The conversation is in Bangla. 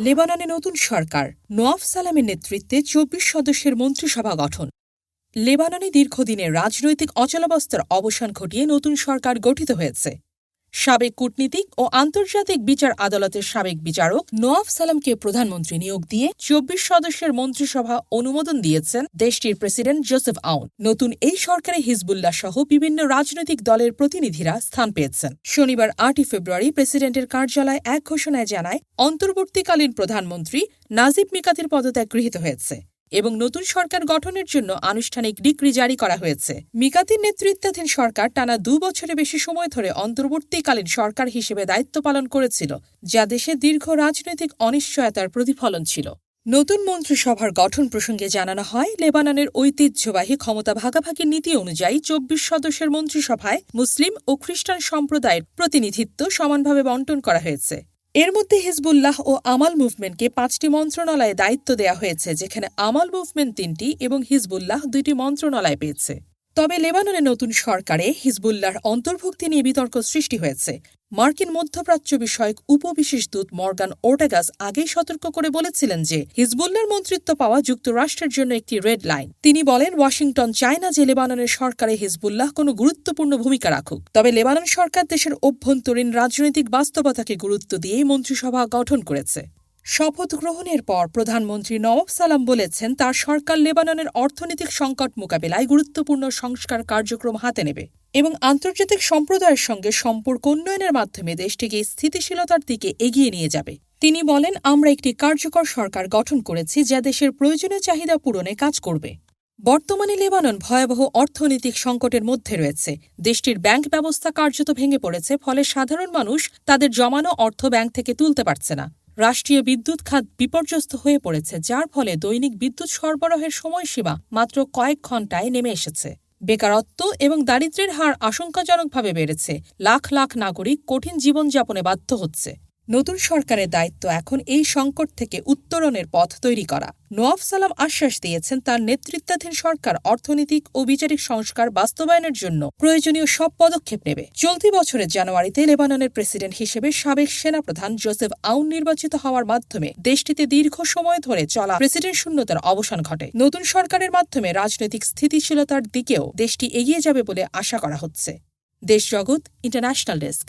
লেবাননে নতুন সরকার নোয়াফ সালামের নেতৃত্বে চব্বিশ সদস্যের মন্ত্রিসভা গঠন। লেবাননে দীর্ঘদিনের রাজনৈতিক অচলাবস্থার অবসান ঘটিয়ে নতুন সরকার গঠিত হয়েছে। সাবেক কূটনীতিক ও আন্তর্জাতিক বিচার আদালতের সাবেক বিচারক নোয়াফ সালামকে প্রধানমন্ত্রী নিয়োগ দিয়ে চব্বিশ সদস্যের মন্ত্রিসভা অনুমোদন দিয়েছেন দেশটির প্রেসিডেন্ট জোসেফ আউন। নতুন এই সরকারে হিজবুল্লাহ সহ বিভিন্ন রাজনৈতিক দলের প্রতিনিধিরা স্থান পেয়েছেন। শনিবার আটই ফেব্রুয়ারি প্রেসিডেন্টের কার্যালয় এক ঘোষণায় জানায়, অন্তর্বর্তীকালীন প্রধানমন্ত্রী নাজিব মিকাতের পদত্যাগ গৃহীত হয়েছে। এবং নতুন সরকার গঠনের জন্য আনুষ্ঠানিক ডিক্রি জারি করা হয়েছে। মিকাতির নেতৃত্বাধীন সরকার টানা দু বছরের বেশি সময় ধরে অন্তর্বর্তীকালীন সরকার হিসেবে দায়িত্ব পালন করেছিল, যা দেশে দীর্ঘ রাজনৈতিক অনিশ্চয়তার প্রতিফলন ছিল। নতুন মন্ত্রিসভার গঠন প্রসঙ্গে জানানো হয়, লেবাননের ঐতিহ্যবাহী ক্ষমতা ভাগাভাগির নীতি অনুযায়ী চব্বিশ সদস্যের মন্ত্রিসভায় মুসলিম ও খ্রিস্টান সম্প্রদায়ের প্রতিনিধিত্ব সমানভাবে বন্টন করা হয়েছে। এর মধ্যে হিজবুল্লাহ ও আমাল মুভমেন্টকে পাঁচটি মন্ত্রণালয়ে দায়িত্ব দেওয়া হয়েছে, যেখানে আমাল মুভমেন্ট তিনটি এবং হিজবুল্লাহ দুইটি মন্ত্রণালয় পেয়েছে। তবে লেবাননে নতুন সরকারে হিজবুল্লাহর অন্তর্ভুক্তি নিয়ে বিতর্ক সৃষ্টি হয়েছে। মার্কিন মধ্যপ্রাচ্য বিষয়ক উপবিশেষ দূত মর্গান ওর্টেগাস আগেই সতর্ক করে বলেছিলেন যে, হিজবুল্লাহর মন্ত্রিত্ব পাওয়া যুক্তরাষ্ট্রের জন্য একটি রেড লাইন। তিনি বলেন, ওয়াশিংটন চায় না যে লেবাননের সরকারে হিজবুল্লাহ কোনো গুরুত্বপূর্ণ ভূমিকা রাখুক, তবে লেবানন সরকার দেশের অভ্যন্তরীণ রাজনৈতিক বাস্তবতাকে গুরুত্ব দিয়েই মন্ত্রিসভা গঠন করেছে। শপথ গ্রহণের পর প্রধানমন্ত্রী নওয়াব সালাম বলেছেন, তার সরকার লেবাননের অর্থনৈতিক সংকট মোকাবেলায় গুরুত্বপূর্ণ সংস্কার কার্যক্রম হাতে নেবে এবং আন্তর্জাতিক সম্প্রদায়ের সঙ্গে সম্পর্ক উন্নয়নের মাধ্যমে দেশটিকে স্থিতিশীলতার দিকে এগিয়ে নিয়ে যাবে। তিনি বলেন, আমরা একটি কার্যকর সরকার গঠন করেছি যা দেশের প্রয়োজনীয় চাহিদা পূরণে কাজ করবে। বর্তমানে লেবানন ভয়াবহ অর্থনৈতিক সংকটের মধ্যে রয়েছে। দেশটির ব্যাংক ব্যবস্থা কার্যত ভেঙে পড়েছে, ফলে সাধারণ মানুষ তাদের জমানো অর্থ ব্যাংক থেকে তুলতে পারছে না। রাষ্ট্রীয় বিদ্যুৎ খাত বিপর্যস্ত হয়ে পড়েছে, যার ফলে দৈনিক বিদ্যুৎ সরবরাহের সময়সীমা মাত্র কয়েক ঘণ্টায় নেমে এসেছে। বেকারত্ব এবং দারিদ্র্যের হার আশঙ্কাজনকভাবে বেড়েছে। লাখ লাখ নাগরিক কঠিন জীবনযাপনে বাধ্য হচ্ছে। নতুন সরকারের দায়িত্ব এখন এই সংকট থেকে উত্তরণের পথ তৈরি করা। নোয়াফ সালাম আশ্বাস দিয়েছেন তার নেতৃত্বাধীন সরকার অর্থনৈতিক ও বিচারিক সংস্কার বাস্তবায়নের জন্য প্রয়োজনীয় সব পদক্ষেপ নেবে। চলতি বছরের জানুয়ারিতে লেবাননের প্রেসিডেন্ট হিসেবে সাবেক সেনাপ্রধান জোসেফ আউন নির্বাচিত হওয়ার মাধ্যমে দেশটিতে দীর্ঘ সময় ধরে চলা প্রেসিডেন্ট শূন্যতার অবসান ঘটে। নতুন সরকারের মাধ্যমে রাজনৈতিক স্থিতিশীলতার দিকেও দেশটি এগিয়ে যাবে বলে আশা করা হচ্ছে। দেশ জগৎ ইন্টারন্যাশনাল ডেস্ক।